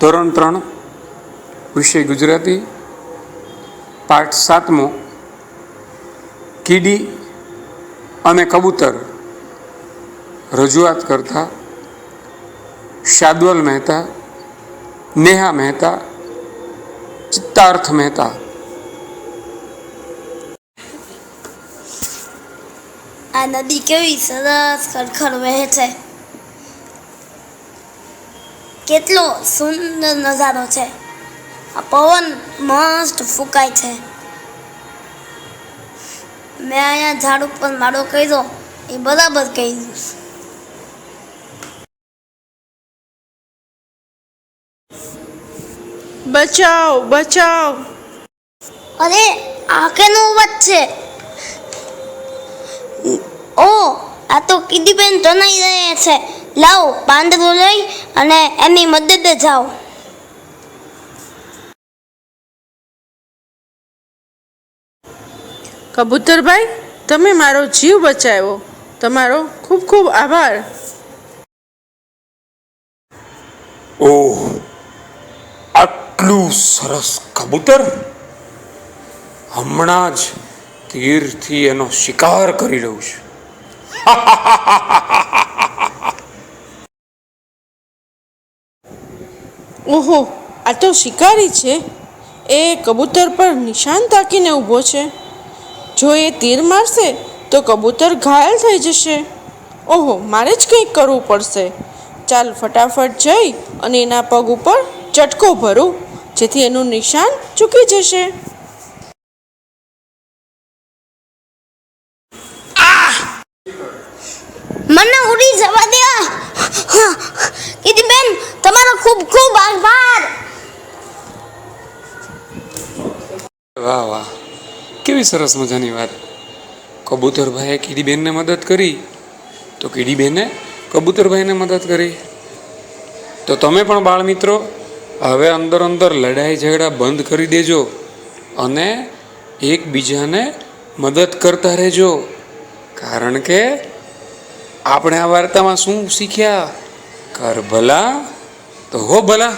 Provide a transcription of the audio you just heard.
ધોરણ ત્રણ, વિષય ગુજરાતી, પાઠ સાતમો, કીડી અને કબૂતર રજૂઆત કરતા શાદવલ મહેતા, નેહા મહેતા, ચિત્તાર્થ મહેતા. આ નદી કેવી સરસ ખડખડ વહે છે. કેટલો સુંદર નજારો છે. આ પવન મસ્ત ફૂંકાય છે. મેં અહીંયા ઝાડ ઉપર માળો કર્યો એ બરાબર કર્યું. બચાવ બચાવ. અરે આ કેનો અવાજ છે? ઓ આ તો કીડીબેન જણાઈ રહ્યા છે. લાવો પાંદડું લઈ અને એની મદદે જાઓ. કબૂતરભાઈ તમે મારો જીવ બચાવ્યો. તમારો ખૂબ ખૂબ આભાર. ઓહ આટલું સરસ કબૂતર? હમણાં જ તીરથી એનો શિકાર કરી રહ્યું છે. ઓહો, આ તો શિકારી છે. એ કબૂતર પર નિશાન તાકીને ઊભો છે. જો એ તીર મારશે, તો કબૂતર ઘાયલ થઈ જશે. ઓહો, મારે જ કંઈક કરવું પડશે. ચાલ ફટાફટ જઈ અને એના પગ ઉપર ચટકો ભરું, જેથી એનું નિશાન ચૂકી જશે મને ઉડી જવા દે કીડીબેન તમારો ખૂબ ખૂબ આભાર. વાહ વાહ. કેવી સરસ મજાની વાત. કબૂતરભાઈએ કીડીબેનને મદદ કરી. તો કીડીબેને કબૂતરભાઈને મદદ કરી. તો તમે પણ બાળ મિત્રો હવે અંદર અંદર લડાઈ ઝઘડા બંધ કરી દેજો અને એકબીજાને મદદ કરતા રહેજો. કારણ કે આપણે આ વાર્તામાં શું શીખ્યા? કર Гобеля.